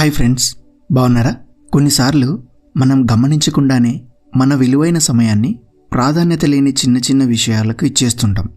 Hi friends బాగున్నారా? కొన్నిసార్లు మనం గమనించకుండానే మన విలువైన సమయాన్ని ప్రాధాన్యత లేని చిన్న చిన్న విషయాలకు ఇచ్చేస్తుంటాం.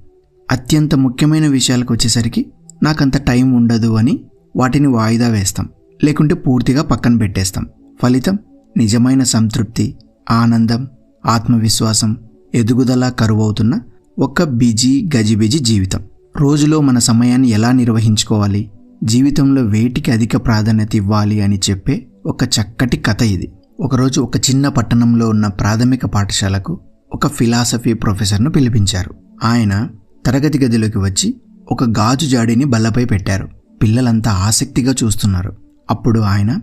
అత్యంత ముఖ్యమైన విషయాలకు వచ్చేసరికి నాకంత టైం ఉండదు అని వాటిని వాయిదా వేస్తాం. లేకుంటే పూర్తిగా పక్కన పెట్టేస్తాం. ఫలితం నిజమైన సంతృప్తి ఆనందం ఆత్మవిశ్వాసం ఎదుగుదల కరువవుతున్న ఒక బిజీ గజిబిజి జీవితం. రోజులో మన సమయాన్ని ఎలా నిర్వహించుకోవాలి? జీవితంలో వేటికి అధిక ప్రాధాన్యత ఇవ్వాలి అని చెప్పే ఒక చక్కటి కథ ఇది. ఒకరోజు ఒక చిన్న పట్టణంలో ఉన్న ప్రాథమిక పాఠశాలకు ఒక ఫిలాసఫీ ప్రొఫెసర్ను పిలిపించారు. ఆయన తరగతి గదిలోకి వచ్చి ఒక గాజు జాడీని బల్లపై పెట్టారు. పిల్లలంతా ఆసక్తిగా చూస్తున్నారు. అప్పుడు ఆయన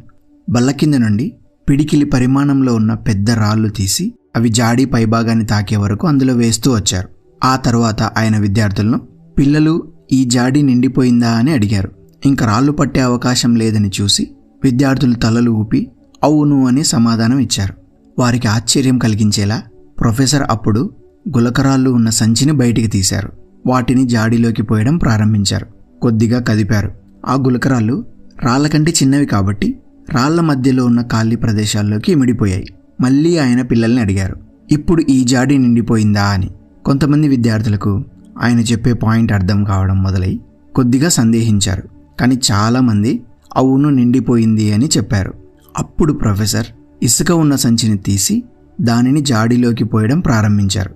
బల్ల కింద నుండి పిడికిలి పరిమాణంలో ఉన్న పెద్ద రాళ్ళు తీసి అవి జాడీ పైభాగాన్ని తాకే వరకు అందులో వేస్తూ వచ్చారు. ఆ తర్వాత ఆయన విద్యార్థులను పిల్లలు ఈ జాడీ నిండిపోయిందా? అని అడిగారు. ఇంకా రాళ్ళు పట్టే అవకాశం లేదని చూసి విద్యార్థులు తలలు ఊపి అవును అని సమాధానం ఇచ్చారు. వారికి ఆశ్చర్యం కలిగించేలా ప్రొఫెసర్ అప్పుడు గులకరాళ్ళు ఉన్న సంచిని బయటికి తీశారు. వాటిని జాడీలోకి పోయడం ప్రారంభించారు. కొద్దిగా కదిపారు. ఆ గులకరాళ్ళు రాళ్ళ కంటే చిన్నవి కాబట్టి రాళ్ళ మధ్యలో ఉన్న ఖాళీ ప్రదేశాల్లోకి ఇమిడిపోయాయి. మళ్ళీ ఆయన పిల్లల్ని అడిగారు. ఇప్పుడు ఈ జాడి నిండిపోయిందా? అని. కొంతమంది విద్యార్థులకు ఆయన చెప్పే పాయింట్ అర్థం కావడం మొదలై కొద్దిగా సందేహించారు. కానీ చాలామంది అవును నిండిపోయింది అని చెప్పారు. అప్పుడు ప్రొఫెసర్ ఇసుక ఉన్న సంచిని తీసి దానిని జాడీలోకి పోయడం ప్రారంభించారు.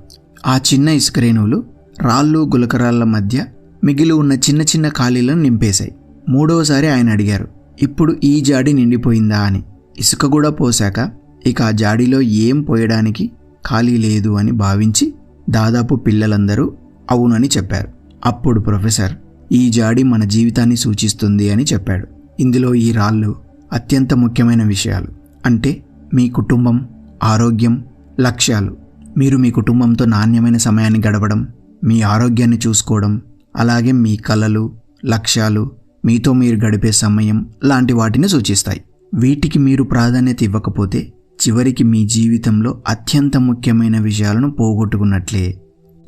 ఆ చిన్న ఇసుక రేణువులు రాళ్ళు గులకరాళ్ళ మధ్య మిగిలి ఉన్న చిన్న చిన్న ఖాళీలను నింపేశాయి. మూడవసారి ఆయన అడిగారు ఇప్పుడు ఈ జాడి నిండిపోయిందా? అని. ఇసుక కూడా పోశాక ఇక ఆ జాడీలో ఏం పోయడానికి ఖాళీ లేదు అని భావించి దాదాపు పిల్లలందరూ అవునని చెప్పారు. అప్పుడు ప్రొఫెసర్ ఈ జాడి మన జీవితాన్ని సూచిస్తుంది అని చెప్పాడు. ఇందులో ఈ రాళ్ళు అత్యంత ముఖ్యమైన విషయాలు. అంటే మీ కుటుంబం ఆరోగ్యం లక్ష్యాలు. మీరు మీ కుటుంబంతో నాణ్యమైన సమయాన్ని గడపడం మీ ఆరోగ్యాన్ని చూసుకోవడం అలాగే మీ కలలు లక్ష్యాలు మీతో మీరు గడిపే సమయం లాంటి వాటిని సూచిస్తాయి. వీటికి మీరు ప్రాధాన్యత ఇవ్వకపోతే చివరికి మీ జీవితంలో అత్యంత ముఖ్యమైన విషయాలను పోగొట్టుకున్నట్లే.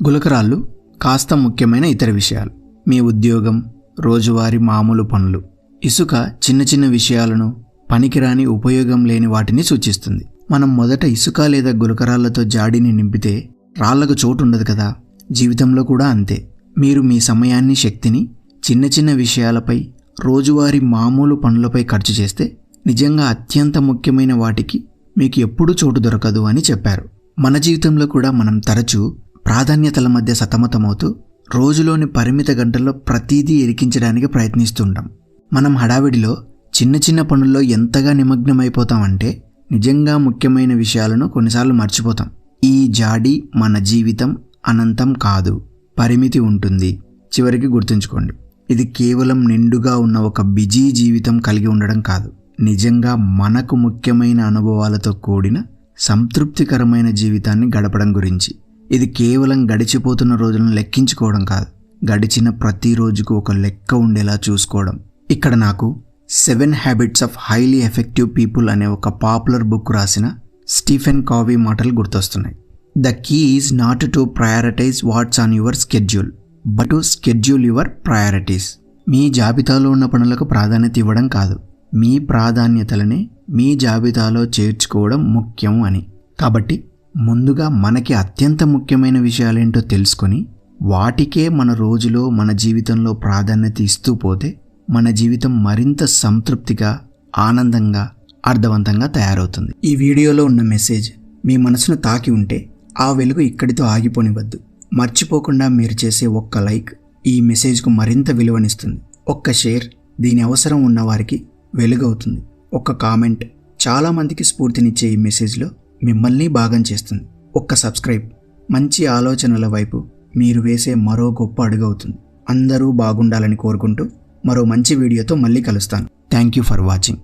గులకరాళ్ళు కాస్త ముఖ్యమైన ఇతర విషయాలు. మీ ఉద్యోగం రోజువారీ మామూలు పనులు. ఇసుక చిన్న చిన్న విషయాలను పనికిరాని ఉపయోగం లేని వాటిని సూచిస్తుంది. మనం మొదట ఇసుక లేదా గులకరాళ్ళతో జాడీని నింపితే రాళ్ళకు చోటు ఉండదు కదా? జీవితంలో కూడా అంతే. మీరు మీ సమయాన్ని శక్తిని చిన్న చిన్న విషయాలపై రోజువారీ మామూలు పనులపై ఖర్చు చేస్తే నిజంగా అత్యంత ముఖ్యమైన వాటికి మీకు ఎప్పుడూ చోటు దొరకదు అని చెప్పారు. మన జీవితంలో కూడా మనం తరచూ ప్రాధాన్యతల మధ్య సతమతమవుతూ రోజులోని పరిమిత గంటల్లో ప్రతీదీ ఎరికించడానికి ప్రయత్నిస్తుంటాం. మనం హడావిడిలో చిన్న చిన్న పనుల్లో ఎంతగా నిమగ్నమైపోతామంటే నిజంగా ముఖ్యమైన విషయాలను కొన్నిసార్లు మర్చిపోతాం. ఈ జాడి మన జీవితం అనంతం కాదు. పరిమితి ఉంటుంది. చివరికి గుర్తుంచుకోండి. ఇది కేవలం నిండుగా ఉన్న ఒక బిజీ జీవితం కలిగి ఉండడం కాదు. నిజంగా మనకు ముఖ్యమైన అనుభవాలతో కూడిన సంతృప్తికరమైన జీవితాన్ని గడపడం గురించి. ఇది కేవలం గడిచిపోతున్న రోజులను లెక్కించుకోవడం కాదు. గడిచిన ప్రతి రోజుకు ఒక లెక్క ఉండేలా చూసుకోవడం. ఇక్కడ నాకు seven habits of highly effective people అనే ఒక పాపులర్ బుక్ రాసిన స్టీఫెన్ కావీ మాటలు గుర్తొస్తున్నాయి. The key is not to prioritise what's on your schedule but to schedule your priorities. మీ జాబితాలో ఉన్న పనులకు ప్రాధాన్యత ఇవ్వడం కాదు. మీ ప్రాధాన్యతలనే మీ జాబితాలో చేర్చుకోవడం ముఖ్యం అని. కాబట్టి ముందుగా మనకి అత్యంత ముఖ్యమైన విషయాలేంటో తెలుసుకొని వాటికే మన రోజులో మన జీవితంలో ప్రాధాన్యత ఇస్తూ పోతే మన జీవితం మరింత సంతృప్తిగా ఆనందంగా అర్థవంతంగా తయారవుతుంది. ఈ వీడియోలో ఉన్న మెసేజ్ మీ మనసును తాకి ఉంటే ఆ వెలుగు ఇక్కడితో ఆగిపోనివద్దు మర్చిపోకుండా మీరు చేసే ఒక్క లైక్ ఈ మెసేజ్కు మరింత విలువనిస్తుంది. ఒక్క షేర్ దీని అవసరం ఉన్నవారికి వెలుగవుతుంది. ఒక్క కామెంట్ చాలామందికి స్ఫూర్తినిచ్చే ఈ మెసేజ్లో మిమ్మల్ని భాగం చేస్తుంది. ఒక్క సబ్స్క్రైబ్. మంచి ఆలోచనల వైపు మీరు వేసే మరో గొప్ప అడుగవుతుంది అందరూ బాగుండాలని కోరుకుంటూ మరో మంచి వీడియోతో మళ్ళీ కలుస్తాను. Thank you for watching